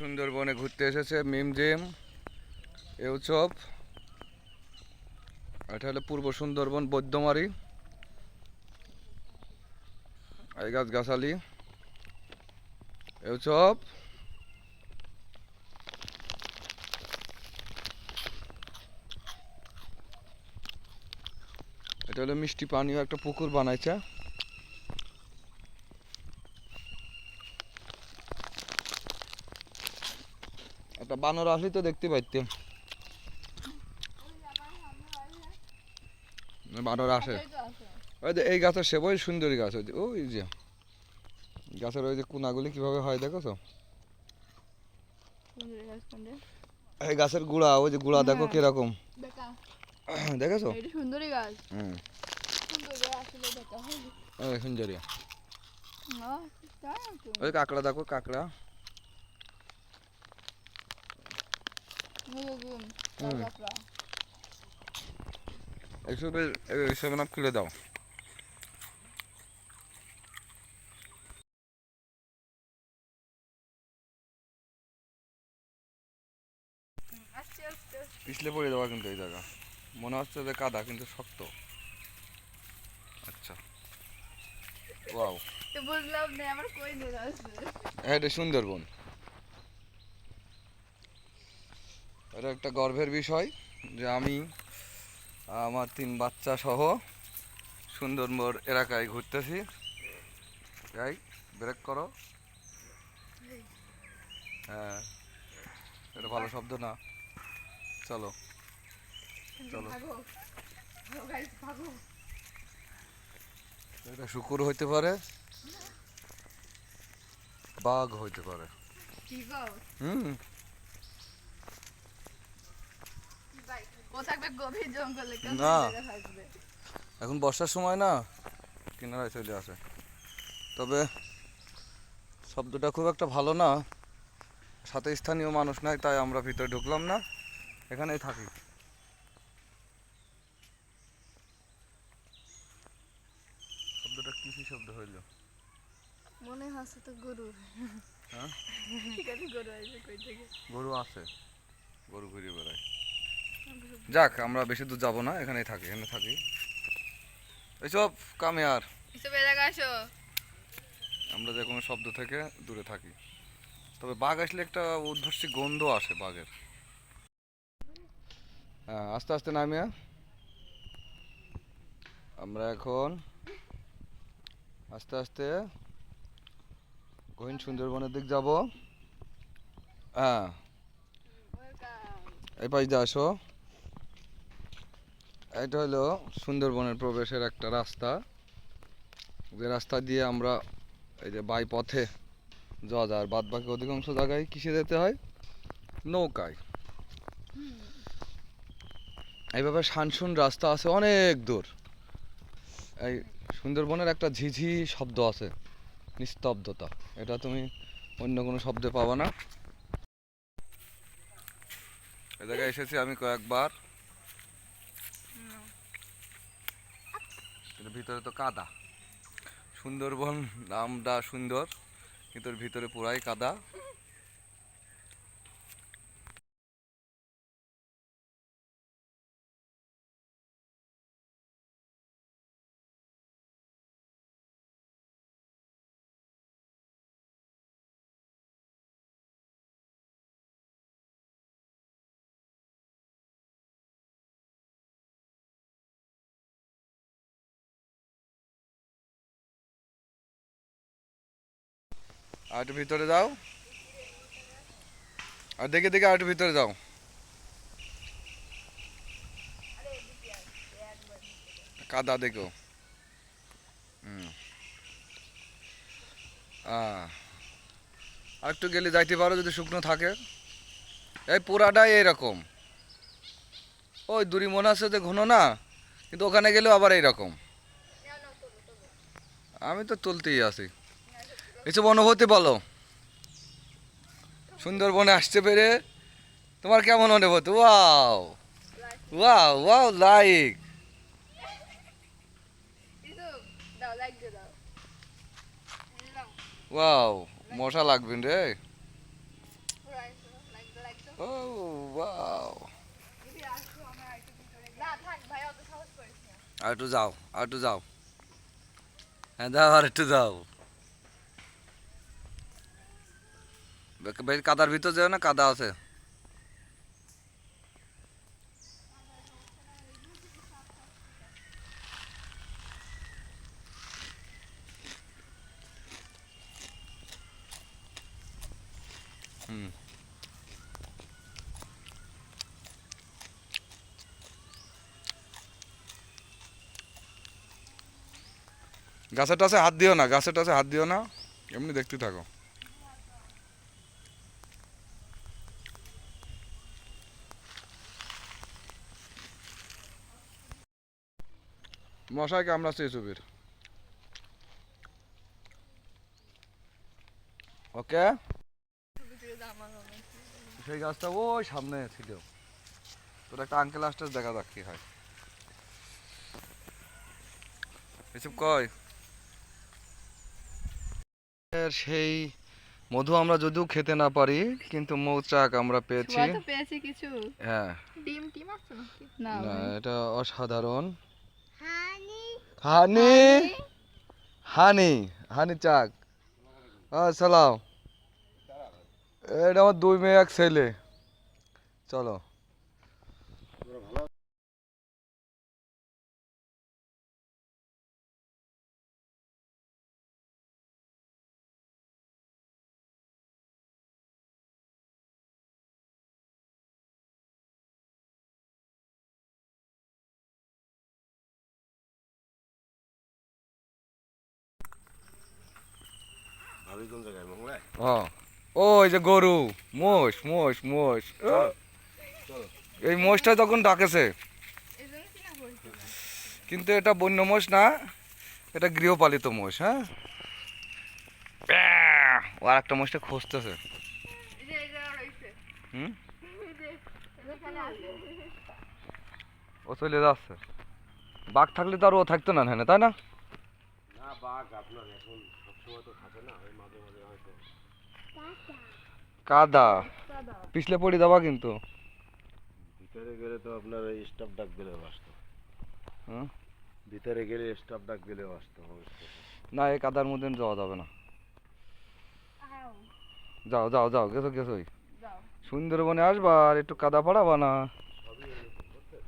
সুন্দরবনে ঘুরতে এসেছে মিমজিম এ উৎসব। এটা হলো পূর্ব সুন্দরবন, বৈদ্যমারি। এই গাছ গাছালি এ উৎসব। এটা হলো মিষ্টি পানীয় একটা পুকুর বানাইছে। বানর আসলেই তো দেখতে পাইতাম। বানর আসে। ওই যে এই গাছের সেবই সুন্দরী গাছ ওই যে ওই যে। গাছের ওই যে কোনাগুলি কীভাবে হয় দেখো তো। এই গাছের গুড়া ওই যে গুড়া দেখো হ্যাঁ। কীরকম। দেখেছ? সুন্দরী গাছ। হুম। সুন্দরী আসলে? ওই কাঁকড়া দেখো কাঁকড়া। আপ খুলে দাও। পিছলে পড়ে দেওয়া কিন্তু এই জায়গা। মনে হচ্ছে যে কাদা কিন্তু শক্ত। আচ্ছা। ওয়াও। তো বুঝলাম না আমার কই নিয়ে আসবে? হ্যাঁ এটা সুন্দরবন। এটা একটা গর্বের বিষয় যে আমি আমার তিন বাচ্চা সহ সুন্দরবন এলাকায় ঘুরতেছি। যাই ব্রেক করো। হ্যাঁ এটা ভালো শব্দ না। চলো। চলো। এটা শুকুর হইতে পারে। বাঘ হইতে পারে। হুম। ও থাকবে গভীর জঙ্গলে না। এখন বর্ষার সময় না কিনারায় চলে আসে। তবে শব্দটা খুব একটা ভালো না। সাথে স্থানীয় মানুষ নাই তাই আমরা ভিতরে ঢুকলাম না এখানেই থাকি। শব্দটা কিসি শব্দ হইল? মনে হচ্ছে তো গরু। হ্যাঁ? গরু আছে। গরু ঘুরে বেড়ায়। যাক আমরা বেশি দূর যাব না এখানেই থাকি এখানে থাকি। এইসব কামে আর আমরা যে কোনো শব্দ থেকে দূরে থাকি। তবে বাঘ আসলে একটা উদ্ভর্সী গন্ধ আসে বাঘের। হ্যাঁ আস্তে আস্তে নামিয়া আমরা এখন আস্তে আস্তে গহীন সুন্দরবনের দিক যাব। হ্যাঁ। এই পাশ দিয়ে আসো। এটা হলো সুন্দরবনের প্রবেশের একটা রাস্তা। যে রাস্তা দিয়ে আমরা এই যে বাই পথে যাওয়া যায়। আর বাদ বাকি অধিকাংশ জায়গায় কিসে যেতে হয়? নৌকায়। এইভাবে শানসুন রাস্তা আছে অনেক দূর। এই সুন্দরবনের একটা ঝিঝি শব্দ আছে নিস্তব্ধতা। এটা তুমি অন্য কোনো শব্দে পাবা না। এ জায়গায় এসেছি আমি কয়েকবার। কিন্তু ভিতরে তো কাদা। সুন্দরবন নামটা সুন্দর কিন্তু ভিতরে পুরাই কাদা। একটু ভিতরে যাও আর দেখে দেখে একটু ভিতরে যাও কাদা দেখো। আর একটু গেলে যাইতে পারো যদি শুকনো থাকে। এই পুরাটাই এইরকম ওই দূরি মনে আছে যে ঘন না, কিন্তু ওখানে গেলেও আবার এইরকম। আমি তো তুলতেই আছি। এসব অনুভূতি বলো। সুন্দরবনে আসতে পেরে তোমার কেমন অনুভূতি? ওয়াও। Wow wow, like. দাও দাও দাও। ওয়াও, মশা লাগবে রে। ও আর একটু যাও, আর একটু যাও। হ্যাঁ যাও আর একটু যাও কাদার ভিতর যাও না, কাদা আছে। গাছের টাছে হাত দিও না, গাছের টাছে হাত দিও না, এমনি দেখতে থাকো। মশাই কামড়াচ্ছে চুবির ওকে? সেই গাছটা ওই সামনে ছিল। তোর একটা আঙ্কেল আসতে দেখা যাক কি হয়। এসব কয় সেই মধু আমরা যদিও খেতে না পারি কিন্তু মৌচাক আমরা পেয়েছি। পেয়েছি কিছু। হ্যাঁ। ডিম টিম আছে না না এটা অসাধারণ। হানি হানি? হানি। চাক। সালাম। এটা আমার দুই মেয়ে এক ছেলে। চলো। ও ওই যে গরু। মোষ মোষ মোষ। এই মোষটা তখন ডাকেছে। কিন্তু এটা বন্য মোষ না এটা গৃহপালিত মোষ হ্যাঁ? আর একটা মোষটা খুঁজতেছে। হুম? ও চলে যাচ্ছে। বাঘ থাকলে তো আর ও থাকতো না হ্যাঁ তাই না? না বাঘ আপনার এখন সবসময় তো থাকে না ওই মাঝে মাঝে হয়তো। কাদা? পিছলে পড়ে যাবা কিন্তু। ভিতরে গেলে তো আপনার ওই স্টাফ ডাক দিলে আসতো। হুম ভিতরে গেলে স্টাফ ডাক দিলে আসতো না এই কাদার মধ্যে যাওয়া যাবে না। যাও যাও যাও গেছো গেছোই। যাও। সুন্দরবনে আসবা আর একটু কাদা পড়াবা না।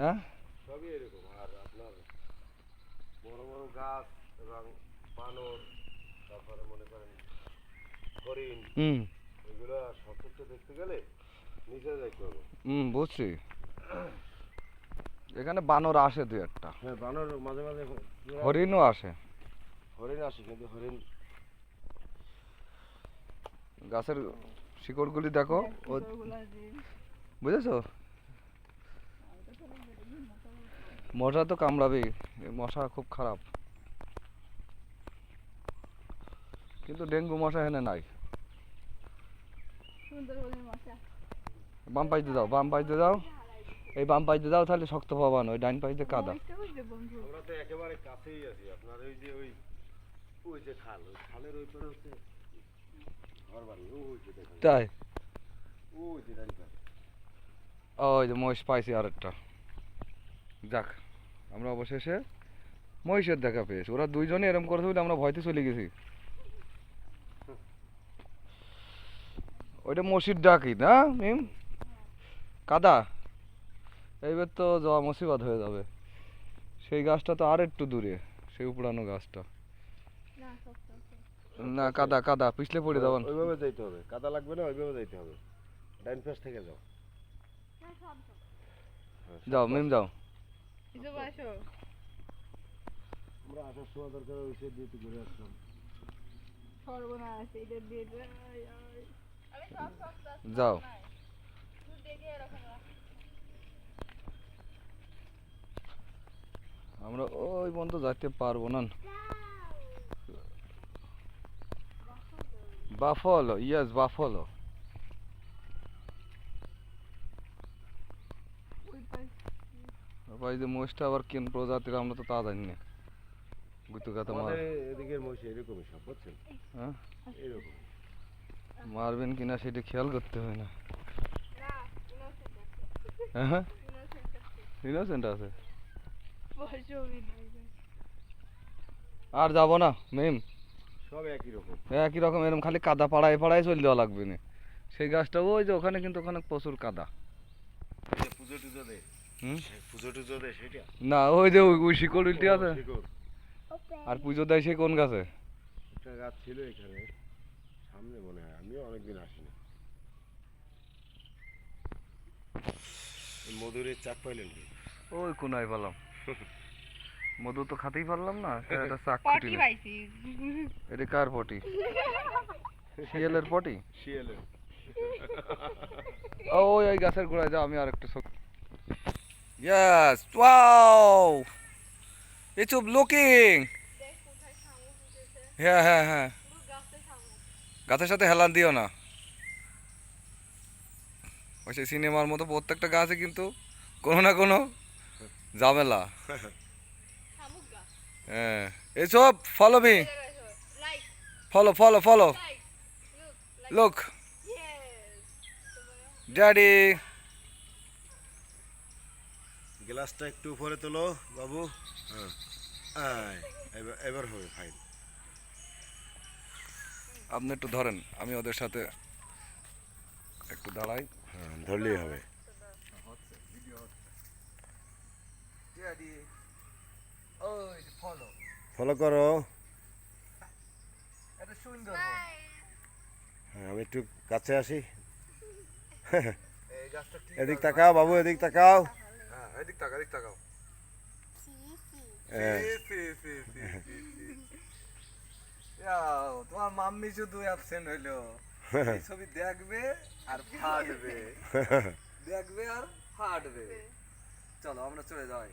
হ্যাঁ সবই এরকম আর আপনার বড় বড় গাছ এবং বানর তারপরে মনে করেন হরিণ হুম। এগুলো সচক্ষে দেখতে গেলে নিচে যাইতে হবে। হুম বুঝছি। এখানে বানর আসে দু একটা। হ্যাঁ বানর মাঝে মাঝে হরিণও আসে। হরিণ আসে কিন্তু হরিণ গাছের শিকড়গুলি দেখো দিয়ে বুঝেছ? মশা তো কামড়াবেই মশা খুব খারাপ। কিন্তু ডেঙ্গু মশা এখানে নাই। সুন্দরবনের মশা বাম পাইতে দাও বাম পাইতে দাও। এই বাম পাইতে দাও তাহলে শক্ত পাবা না ওই ডাইন পাইতে কাদা। আমরা তো একেবারে কাছেই আছি আপনার ওই যে ওই ওই যে খাল ওই খালের ওই পারে হচ্ছে ঘর বাড়ি ওই যে দেখেন। তাই? ওই যে ডান পাশে। ওই যে মহিষ পাইছি আরেকটা। যাক আমরা অবশেষে মহিষের দেখা পেয়েছি। ওরা দুইজনে এরকম করেছে বলে আমরা ভয়তে চলে গেছি। ওইটা মসির ডাকি না মিম কাদা। এইবার তো যাওয়া মুসিবত হয়ে যাবে। সেই গাছটা তো আর একটু দূরে সেই উপড়ানো গাছটা। না সব সব না কাদা কাদা পিছলে পড়ে যাবেন ওইভাবে যাইতে হবে। কাদা লাগবে না ওইভাবে যাইতে হবে। ডাইন পাশ থেকে যাও। হ্যাঁ, যাও। মিম যাও কিছু আমরা আসার সময় দরকার ওইসে দিয়ে ঘুরে আসলাম। সর্বনাশ এটা দিয়ে যাও। আমরা ওই পর্যন্ত যাইতে পারব না। Buffalo yes buffalo. ভাই যে মহিষটা আবার কেন প্রজাতির আমরা তো তা জানি না। গুতু গাতা আমাদের এদিকের মহিষ এরকমই সব বুঝছেন? হ্যাঁ? এরকম মারবেন কিনা সেটা খেয়াল করতে হয় না। হ্যাঁ ইনোসেন্ট আছে। আর যাব না মেম? সব একই রকম। একই রকম এরকম খালি কাদা পাড়ায় পাড়ায় চলে দেওয়া লাগবে না। সেই গাছটা ওই যে ওখানে কিন্তু ওখানে প্রচুর কাদা। পুজো টুজো দে। পুজো টুজো দে সেটা। না ওই যে ওই- ওই শিকড় উল্টে আছে। আর পুজো দেয় সে কোন গাছে? একটা গাছ ছিল এখানে সামনে মনে হয় অনেকদিন আসিনি। এই মধুরের চাক পাইলেন কি? ওই কোনায় পেলাম। মধু তো খাতেই পারলাম না তা একটা চাক পটি পাইছি। এটা কার পটি? শিয়ালের পটি? শিয়ালের। ও ওই ওই গাছের গোড়ায় যাও আমি আর একটু ইয়েস ওয়াও ইটস লুকিং হ্যাঁ হ্যাঁ হ্যাঁ। গাছের সাথে হেলান দিও না। ওই সেই সিনেমার মতো প্রত্যেকটা গাছে কিন্তু কোনো না কোনো ঝামেলা। হ্যাঁ। এসব follow me follow follow follow look daddy গ্লাসটা একটু উপরে তোলো, বাবু। হ্যাঁ। এবার হবে ফাইন আপনি একটু ধরেন আমি ওদের সাথে একটু দাঁড়াই হ্যাঁ ধরলেই হবে ফলো ফলো করো এটা সুন্দর হ্যাঁ আমি একটু কাছে আসি এই গাছটা ঠিক এদিক তাকাও বাবু এদিক তাকাও হ্যাঁ এদিক তাকাও এদিক তাকাও হ্যাঁ see, see, see, see, see, see. ইয়াও, তোমার মাম্মি শুধু অ্যাবসেন্ট হইল। ছবি দেখবে আর ফাটবে। দেখবে আর ফাটবে। চলো আমরা চলে যাই।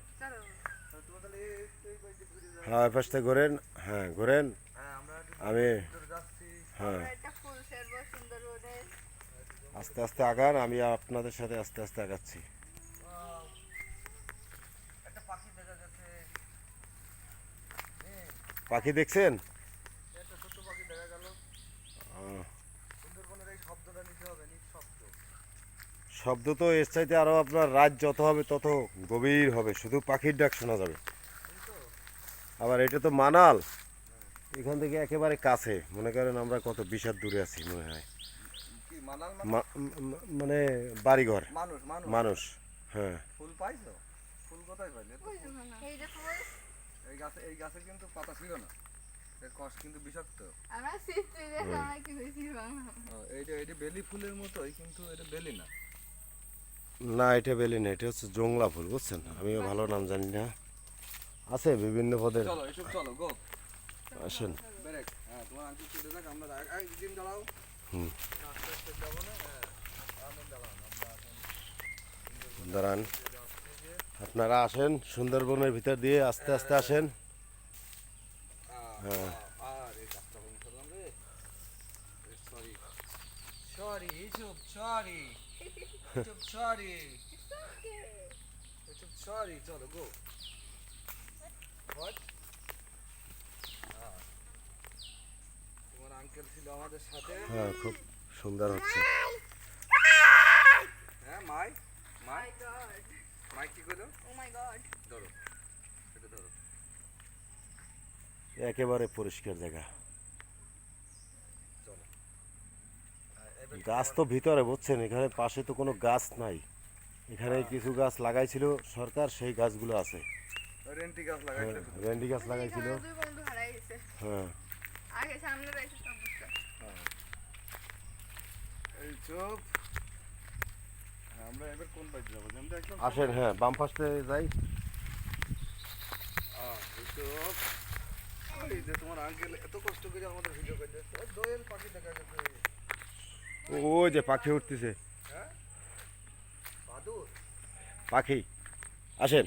হ্যাঁ পাশটা ঘোরেন। হ্যাঁ ঘোরেন। হ্যাঁ আমি হ্যাঁ। আস্তে আস্তে আগান আমি আপনাদের সাথে আস্তে আস্তে আগাচ্ছি। Wow! একটা পাখি দেখা যাচ্ছে। পাখি দেখছেন একটা ছোট্ট পাখি দেখা গেল আহ, সুন্দরবনের এই শব্দটা নিতে হবে নিজ শব্দ শব্দ তো এর চাইতে আরও আপনার রাত যত হবে তত গভীর হবে। শুধু পাখির ডাক শোনা যাবে। আবার এটা তো মানাল। এখান থেকে একেবারে কাছে। মনে করেন আমরা কত বিশাল দূরে আছি মনে হয়। মানাল মানে? মা- মানে বাড়িঘর। মানুষ মানুষ? মানুষ হ্যাঁ। ফুল পাইছো? ফুল কোথায় পাইলে? এই যে এই গাছে এই গাছে কিন্তু পাতা ছিল না। এর কিন্তু বিষাক্ত। আমরা সিস্টেম আমরা কি হয়েছি এইটা এইটা বেলি ফুলের মতোই কিন্তু এটা বেলি না। না এটা বেলি না এটা হচ্ছে জংলা ফুল বুঝছেন? আমিও ভালো নাম জানি না। আছে বিভিন্ন পদের। আসেন। হ্যাঁ দাঁড়ান। আপনারা আসেন সুন্দরবনের ভিতর দিয়ে আস্তে আস্তে আসেন। হ্যাঁ। আর এই গাছটা বন্ধ করলাম রে। সরি সরি চলো গো হোয়াট তোমার আঙ্কেল ছিল আমাদের সাথে। হ্যাঁ খুব সুন্দর হচ্ছে। হ্যাঁ মাই? মাই মাই গড মাই কি করো ও মাই গড ধরো এটা ধরো। একেবারে পরিষ্কার জায়গা চলো হ্যাঁ, এবার গাছ তো ভিতরে বুঝছেন? এখানে পাশে তো কোনো গাছ নাই। এখানে কিছু গাছ লাগাইছিল সরকার সেই গাছগুলো আছে। রেন্টি গাছ হ্যাঁ গাছ লাগাইছিল। দুই বন্ধু হারাই গেছে। হ্যাঁ। হ্যাঁ, আমরা এবার কোন পাশে যাব? যেমন একদম আসেন হ্যাঁ বাম পাশে যাই। আহ, এই চোপ ওই যে তোমার আঙ্কেল এত কষ্ট করে আমাদের ভিডিও দোয়েল পাখি দেখা গেছে। ওই যে পাখি উঠতেছে। হ্যাঁ পাখি আসেন।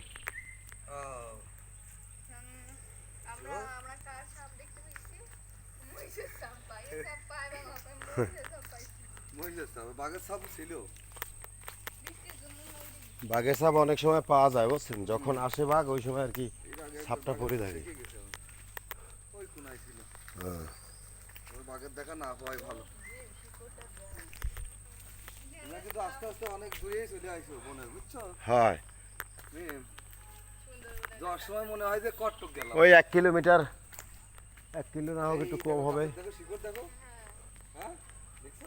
বাঘের সাপ অনেক সময় পাওয়া যায় বুঝছেন? যখন আসে বাঘ ওই সময় আর কি সাপটা বাঘের পড়ে থাকে। হ্যাঁ বাঘের দেখা না পাওয়াই ভালো। কিন্তু আস্তে আস্তে অনেক দূরেই চলে আইছো মনে বুঝছ? হয়। যাওয়ার সময় মনে হয় যে কটক গেলাম। ওই এক কিলোমিটার এক কিলো না হোক একটু কম হবে। দেখো শিকড় দেখো। হ্যাঁ দেখছ?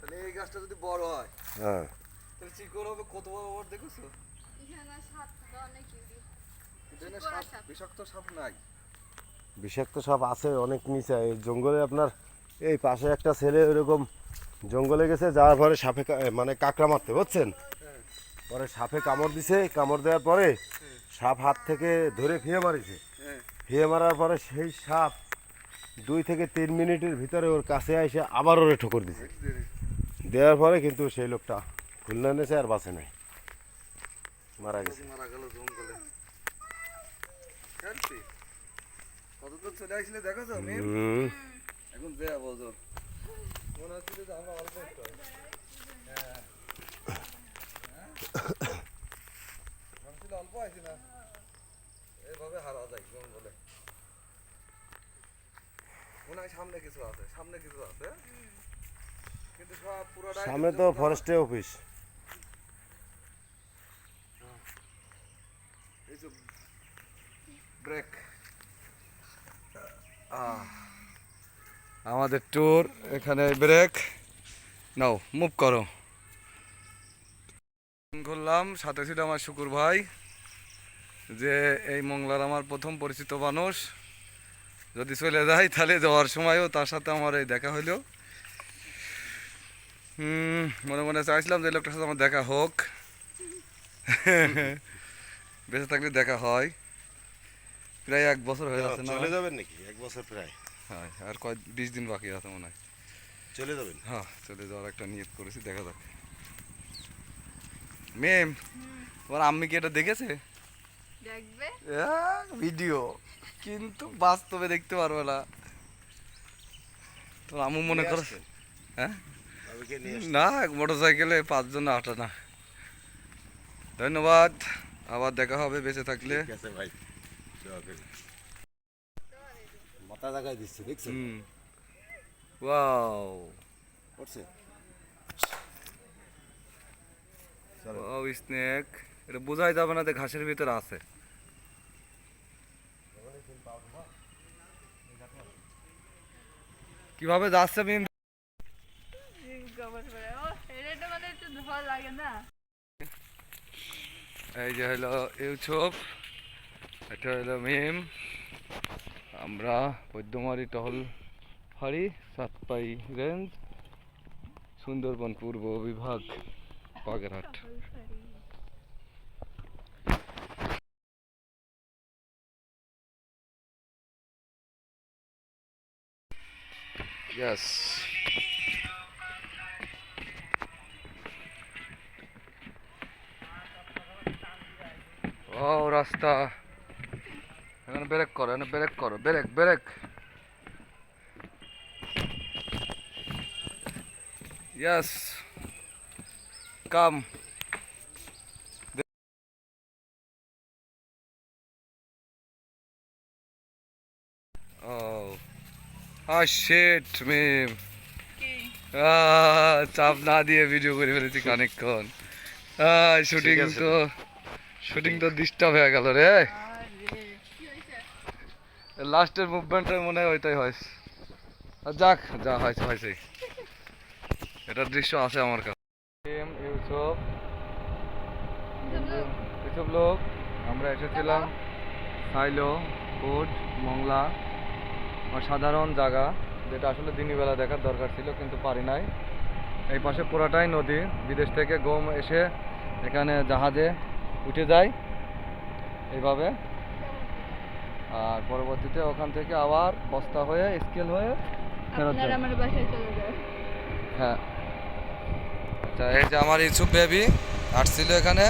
তাহলে এই গাছটা যদি বড় হয় হ্যাঁ। তাহলে শিকড় হবে কত বড় দেখেছ। বিষাক্ত সাপ নাই। বিষাক্ত সব আছে অনেক নিচে এই জঙ্গলে আপনার এই পাশে একটা ছেলে ওইরকম জঙ্গলে গেছে যাওয়ার পরে সাপে মানে কাঁকড়া মারতে বুঝছেন? পরে সাপে কামড় দিছে কামড় দেওয়ার পরে সাপ হাত থেকে ধরে ফিয়ে মারিছে। ফিয়ে মারার পরে সেই সাপ দুই থেকে তিন মিনিটের ভিতরে ওর কাছে এসে আবার ওরে ঠোকর দিছে। দেওয়ার পরে কিন্তু সেই লোকটা খুলনা এনেছে আর বাঁচে নাই মারা গেছে। মারা গেল জঙ্গলে। কত চলে আসলে দেখো তো এখন দেয়া বলতো মনে হচ্ছে যে আমরা অল্প হ্যাঁ। হ্যাঁ? ভাবছিল অল্প আছি না? এইভাবে হারা যায় জঙ্গলে মনে হয় সামনে কিছু আছে সামনে কিছু আছে। কিন্তু সব পুরোটাই সামনে তো ফরেস্টে অফিস এই ব্রেক আমাদের ট্যুর এখানে ব্রেক নাও মুভ করো। ঘুরলাম সাথে ছিল আমার শুকুর ভাই, যে এই মংলার আমার প্রথম পরিচিত মানুষ। যদি চলে যায়, তাহলে যাওয়ার সময়ও তার সাথে আমার এই দেখা হইল। মনে মনে চাইছিলাম যে লোকটার সাথে আমার দেখা হোক। বেঁচে থাকলে দেখা হয়। প্রায় এক বছর হয়ে যাচ্ছে চলে যাবেন নাকি? এক বছর প্রায়। হ্যাঁ আর কয় বিশ দিন বাকি আছে মনে হয়। চলে যাবেন? হ্যাঁ চলে যাওয়ার একটা নিয়ত করেছি দেখা যাক। মেম তোমার আম্মি কি এটা দেখেছে? দেখবে। ভিডিও কিন্তু বাস্তবে দেখতে পারবে না। তোমার আম্মু মনে করো হ্যাঁ? না মোটর সাইকেলে পাঁচজন আটা না। ধন্যবাদ। আবার দেখা হবে বেঁচে থাকলে। ঠিক আছে ভাই। মাথা জায়গায় দিচ্ছে দেখছেন? ওয়াও। স্নেক। এটা বোঝাই যাবে না যে ঘাসের ভিতরে আছে। কীভাবে যাচ্ছে মিম এই যে হলো ইউটিউব এটা হলো মিম। আমরা পদ্মমারি টহল ফাড়ি সাতপাই রেঞ্জ সুন্দরবন পূর্ব বিভাগ বাগেরহাট Yes. ও রাস্তা এখানে ব্রেক করো এখানে ব্রেক করো break break yes come oh ah shit hmm ah, চাপ না দিয়ে ভিডিও করে ফেলেছি খানিকক্ষণ। শুটিং তো শুটিং তো ডিস্টার্ব হয়ে গেল রে। লাস্টের মুভমেন্টটা মনে হয় ওইটাই হয়। আর যাক যা হয়েছে হয়েছে এটার দৃশ্য আছে আমার কাছে। ইউসুফ এসব লোক আমরা এসেছিলাম সাইলো কোট মংলা সাধারণ জায়গা যেটা আসলে দিনই বেলা দেখার দরকার ছিল কিন্তু পারি নাই। এই পাশে পুরাটাই নদী বিদেশ থেকে গম এসে এখানে জাহাজে উঠে যায়। এইভাবে আর পরবর্তীতে ওখান থেকে আবার বস্তা হয়ে স্কেল হয়ে ফেরত যাবে যায়। আমার বাসায় চলে যাবে হ্যাঁ। আচ্ছা এই যে আমার ইউসুফ বেবি আসছিল এখানে।